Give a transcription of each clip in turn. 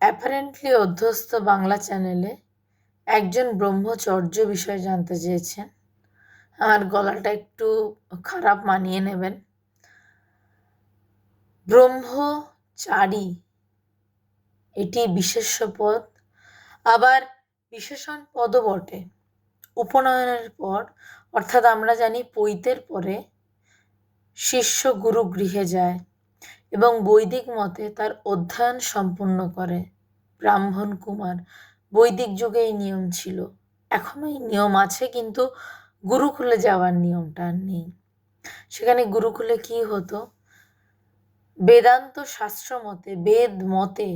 Apparently অধ্যস্ত Bangla চ্যানেলে একজন ব্রহ্মচর্য বিষয়ে জানতে চেয়েছেন। আমার গলাটা একটু খারাপ মানিয়ে নেবেন। ব্রহ্মচারী, এটি বিশেষ্য পদ। আবার বিশেষণ পদও বটে। উপনয়নের পর, অর্থাৎ আমরা জানি পৈতের পরে, শিষ্য গুরু গৃহে যায়। এবং বৈদিক মতে তার অধ্যয়ন সম্পূর্ণ করে। ব্রাহ্মণ কুমার বৈদিক যুগে এই নিয়ম ছিল। এখনও এই নিয়ম আছে কিন্তু গুরুকুলে যাওয়ার নিয়মটা আর নেই। সেখানে গুরুকুলে কি হতো? বেদান্ত শাস্ত্র মতে, বেদ মতে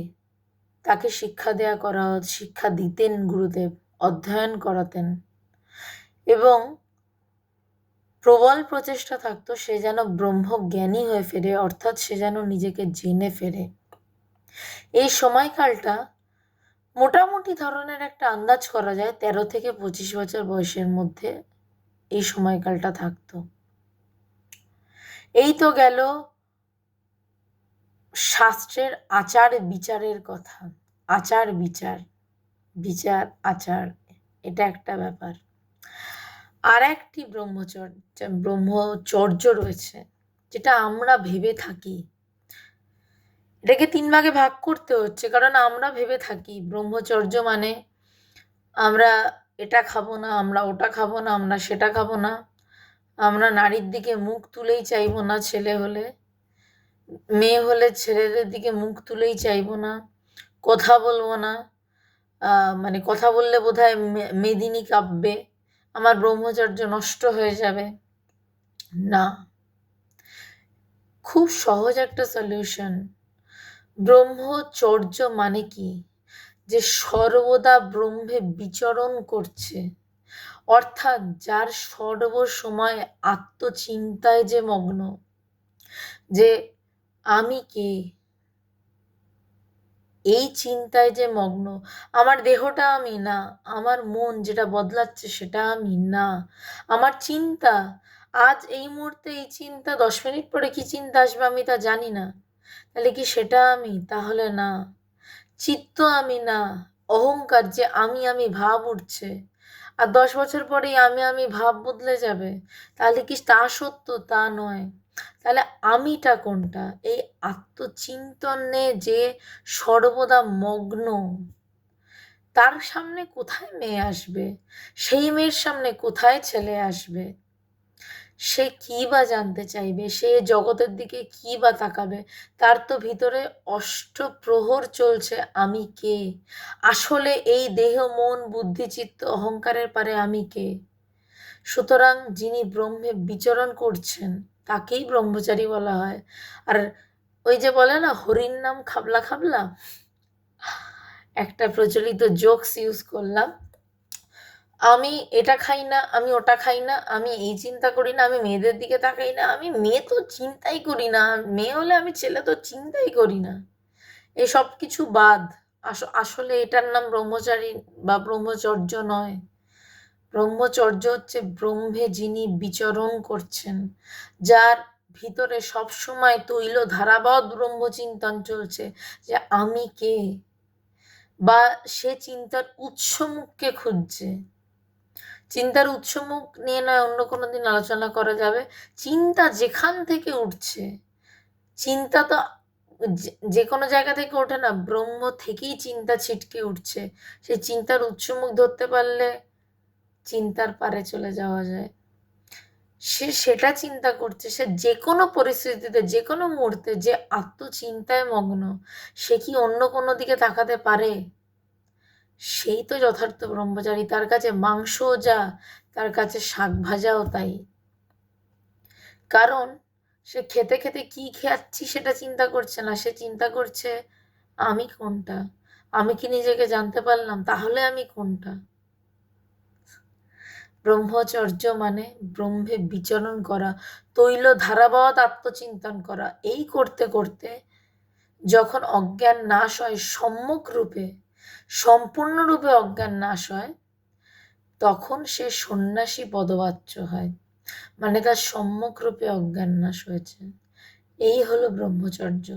তাকে শিক্ষা দেয়া করা, শিক্ষা দিতেন গুরুদেব, অধ্যয়ন করাতেন। এবং প্রবল প্রচেষ্টা থাকতো, সে যেন ব্রহ্মজ্ঞানী হয়ে ফেরে, অর্থাৎ সে যেন নিজেকে জেনে ফেরে। এই সময়কালটা মোটামুটি ধরনের একটা আন্দাজ করা যায়, তেরো থেকে পঁচিশ বছর বয়সের মধ্যে এই সময়কালটা থাকতো। এই তো গেল শাস্ত্রের আচার বিচারের কথা। আচার বিচার বিচার, আচার, এটা একটা ব্যাপার। আর একটি ব্রহ্মচর্য ব্রহ্মচর্য রয়েছে, যেটা আমরা ভেবে থাকি। এটাকে তিন ভাগে ভাগ করতে হচ্ছে, কারণ আমরা ভেবে থাকি, ব্রহ্মচর্য মানে আমরা এটা খাব না, আমরা ওটা খাব না, আমরা সেটা খাব না, আমরা নারীর দিকে মুখ তুলেই চাইব না ছেলে হলে, মেয়ে হলে ছেলেদের দিকে মুখ তুলেই চাইব না, কথা বলব না মানে কথা বললে বোধ হয় মেদিনী কাঁপবে। আমার ব্রহ্মচর্য নষ্ট হয়ে যাবে। না। খুব সহজ একটা সলিউশন ব্রহ্মচর্য মানে কি? যে সর্বদা ব্রহ্মে বিচরণ করছে। অর্থাৎ যার সর্বসময় আত্মচিন্তায় যে মগ্ন। যে আমি কে? এই চিন্তায় যে মগ্ন, আমার দেহটা আমি না, আমার মন যেটা বদলাচ্ছে সেটা আমি না। আমার চিন্তা, আজ এই মুহূর্তে এই চিন্তা, দশ মিনিট পরে কি চিন্তা আসবে আমি তা জানি না। তাহলে কি সেটা আমি? তাহলে না। চিত্ত আমি না, অহংকার যে আমি আমি ভাব উঠছে। আর দশ বছর পরেই আমি আমি ভাব বদলে যাবে, তাহলে কি তা সত্য? তা নয়। তাহলে আমিটা কোনটা? এই আত্মচিন্তনে যে সর্বদা মগ্ন, তার সামনে কোথায় মেয়ে আসবে? সেই মেয়ের সামনে কোথায় ছেলে আসবে? সে কী বা জানতে চাইবে? সে জগতের দিকে কী বা তাকাবে? তার তো ভিতরে অষ্টপ্রহর চলছে, আমি কে? আসলে এই দেহ, মন বুদ্ধিচিত্ত অহংকারের পারে আমি কে? সুতরাং যিনি ব্রহ্মে বিচরণ করছেন, তাকেই ব্রহ্মচারী বলা হয়। আর ওই যে বলে না হরিণ নাম খাবলা খাবলা? একটা প্রচলিত জোকস ইউজ করলাম। আমি এটা খাই না, আমি ওটা খাই না, আমি এই চিন্তা করি না, আমি মেয়েদের দিকে তাকাই না, আমি মেয়ে তো চিন্তাই করি না, মেয়ে হলে আমি ছেলে তো চিন্তাই করি না। এসব কিছু বাদ। আসলে এটার নাম ব্রহ্মচারী বা ব্রহ্মচর্য নয়। ব্রহ্মচর্য হচ্ছে ব্রহ্মে যিনি বিচরণ করছেন, যার ভিতরে সবসময় তৈল ধারাবাদ ব্রহ্মচিন্তন চলছে যে আমি কে? বা সে চিন্তার উৎসমুখকে খুঁজছে। চিন্তার উৎসমুখ নিয়ে নয়, অন্য কোনো দিন আলোচনা করা যাবে। চিন্তা যেখান থেকে উঠছে, চিন্তা তো যে কোনো জায়গা থেকে ওঠে না, ব্রহ্ম থেকেই চিন্তা ছিটকে উঠছে। সেই চিন্তার উৎসমুখ ধরতে পারলে চিন্তার পারে চলে যাওয়া যায়। সে সেটা চিন্তা করছে, সে যে কোনো পরিস্থিতিতে যে কোনো মুহূর্তে যে আত্মচিন্তায় মগ্ন, সে কি অন্য কোনো দিকে তাকাতে পারে? সেই তো যথার্থ ব্রহ্মচারী, তার কাছে মাংসও যা, তার কাছে শাক ভাজাও তাই। কারণ সে খেতে খেতে কি খেয়াচ্ছি সেটা চিন্তা করছে না, সে চিন্তা করছে, আমি কোনটা? আমি কি নিজেকে জানতে পারলাম? তাহলে আমি কোনটা? ব্রহ্মচর্য মানে ব্রহ্মে বিচরণ করা, তৈল ধারাবাদ আত্মচিন্তন করা। এই করতে করতে যখন অজ্ঞান নাশ হয়, সম্মুখ রূপে, সম্পূর্ণরূপে অজ্ঞান নাশ হয়, তখন সে সন্ন্যাসী পদবাচ্য হয়। মানে তার সম্মুখ রূপে অজ্ঞান নাশ হয়েছে। এই হলো ব্রহ্মচর্য।